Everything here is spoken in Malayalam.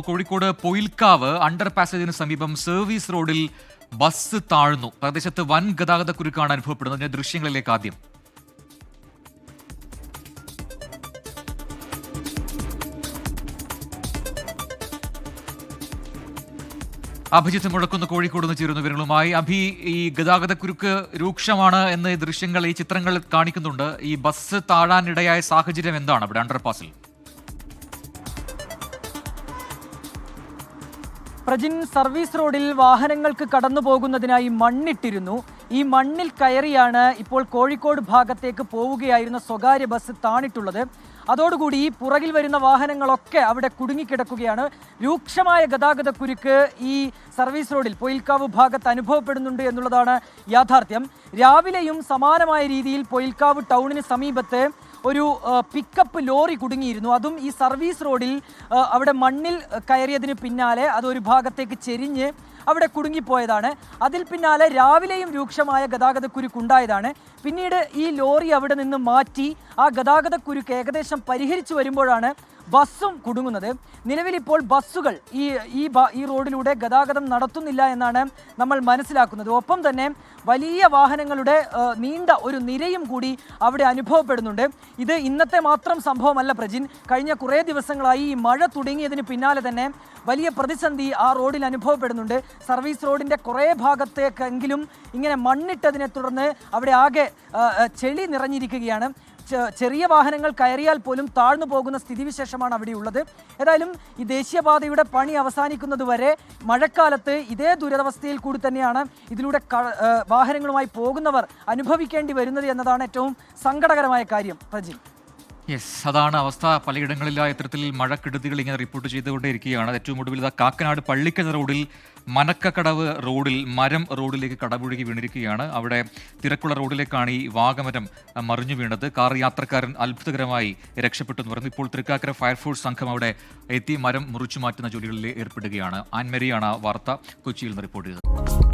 കോഴിക്കോട് പൊയിൽക്കാവ് അണ്ടർ പാസേജിന് സമീപം സർവീസ് റോഡിൽ ബസ് താഴ്ന്നു. പ്രദേശത്ത് വൻ ഗതാഗത കുരുക്കാണ് അനുഭവപ്പെടുന്നത് ദൃശ്യങ്ങളിലേക്ക് ആദ്യം. അഭിജിത്ത് മുഴക്കുന്ന കോഴിക്കോട് നിന്ന് ചേരുന്ന വിവരങ്ങളുമായി. അഭി ഈ ഗതാഗത കുരുക്ക് രൂക്ഷമാണ് എന്ന് ദൃശ്യങ്ങൾ ഈ ചിത്രങ്ങൾ കാണിക്കുന്നുണ്ട്. ഈ ബസ് താഴാനിടയായ സാഹചര്യം എന്താണ്? അവിടെ അണ്ടർപാസിൽ. പ്രജിൻ സർവീസ് റോഡിൽ വാഹനങ്ങൾക്ക് കടന്നു പോകുന്നതിനായി മണ്ണിട്ടിരുന്നു. ഈ മണ്ണിൽ കയറിയാണ് ഇപ്പോൾ കോഴിക്കോട് ഭാഗത്തേക്ക് പോവുകയായിരുന്ന സ്വകാര്യ ബസ് താണിട്ടുള്ളത്. അതോടുകൂടി ഈ പുറകിൽ വരുന്ന വാഹനങ്ങളൊക്കെ അവിടെ കുടുങ്ങിക്കിടക്കുകയാണ്. രൂക്ഷമായ ഗതാഗത കുരുക്ക് ഈ സർവീസ് റോഡിൽ പൊയിൽക്കാവ് ഭാഗത്ത് അനുഭവപ്പെടുന്നുണ്ട് എന്നുള്ളതാണ് യാഥാർത്ഥ്യം. രാവിലെയും സമാനമായ രീതിയിൽ പൊയിൽക്കാവ് ടൗണിന് സമീപത്ത് ഒരു പിക്കപ്പ് ലോറി കുടുങ്ങിയിരുന്നു. അതും ഈ സർവീസ് റോഡിൽ അവിടെ മണ്ണിൽ കയറിയതിന് പിന്നാലെ അതൊരു ഭാഗത്തേക്ക് ചെരിഞ്ഞ് അവിടെ കുടുങ്ങിപ്പോയതാണ്. അതിൽ പിന്നാലെ രാവിലെയും രൂക്ഷമായ ഗതാഗത കുരുക്കുണ്ടായതാണ് പിന്നീട് ഈ ലോറി അവിടെ നിന്ന് മാറ്റി ആ ഗതാഗത കുരുക്ക് ഏകദേശം പരിഹരിച്ചു വരുമ്പോഴാണ് ബസ്സും കുടുങ്ങുന്നത്. നിലവിൽ ഇപ്പോൾ ബസ്സുകൾ ഈ ഈ ഈ റോഡിലൂടെ ഗതാഗതം നടത്തുന്നില്ല എന്നാണ് നമ്മൾ മനസ്സിലാക്കുന്നത്. ഒപ്പം തന്നെ വലിയ വാഹനങ്ങളുടെ നീണ്ട ഒരു നിരയും കൂടി അവിടെ അനുഭവപ്പെടുന്നുണ്ട്. ഇത് ഇന്നത്തെ മാത്രം സംഭവമല്ല പ്രജിൻ. കഴിഞ്ഞ കുറേ ദിവസങ്ങളായി ഈ മഴ തുടങ്ങിയതിന് പിന്നാലെ തന്നെ വലിയ പ്രതിസന്ധി ആ റോഡിൽ അനുഭവപ്പെടുന്നുണ്ട്. സർവീസ് റോഡിന്റെ കുറേ ഭാഗത്തേക്കെങ്കിലും ഇങ്ങനെ മണ്ണിട്ടതിനെ തുടർന്ന് അവിടെ ആകെ ചെളി നിറഞ്ഞിരിക്കുകയാണ്. ചെറിയ വാഹനങ്ങൾ കയറിയാൽ പോലും താഴ്ന്നു പോകുന്ന സ്ഥിതിവിശേഷമാണ് അവിടെ ഉള്ളത്. ഏതായാലും ഈ ദേശീയപാതയുടെ പണി അവസാനിക്കുന്നത് വരെ മഴക്കാലത്ത് ഇതേ ദുരവസ്ഥയിൽ കൂടി തന്നെയാണ് ഇതിലൂടെ വാഹനങ്ങളുമായി പോകുന്നവർ അനുഭവിക്കേണ്ടി വരുന്നത് എന്നതാണ് ഏറ്റവും സങ്കടകരമായ കാര്യം. പ്രജിൻ. യെസ് അതാണ് അവസ്ഥ. പലയിടങ്ങളിലായി ഇത്തരത്തിൽ മഴക്കെടുതികൾ ഇങ്ങനെ റിപ്പോർട്ട് ചെയ്തുകൊണ്ടേയിരിക്കുകയാണ്. ഏറ്റവും ഒടുവിൽ ഇതാ കാക്കനാട് പള്ളിക്കൽ റോഡിൽ മനക്കക്കടവ് റോഡിൽ മരം റോഡിലേക്ക് കടപുഴകി വീണിരിക്കുകയാണ്. അവിടെ തിരക്കുള്ള റോഡിലേക്കാണ് ഈ വാഗമരം മറിഞ്ഞു വീണത്. കാർ യാത്രക്കാരൻ അത്ഭുതകരമായി രക്ഷപ്പെട്ടു എന്ന് പറഞ്ഞു. ഇപ്പോൾ തൃക്കാക്കര ഫയർഫോഴ്സ് സംഘം അവിടെ എത്തി മരം മുറിച്ചു മാറ്റുന്ന ജോലികളിൽ ഏർപ്പെടുകയാണ്. ആൻമരിയാണ് വാർത്ത. കൊച്ചിയിൽ നിന്ന് റിപ്പോർട്ട് ചെയ്തത്.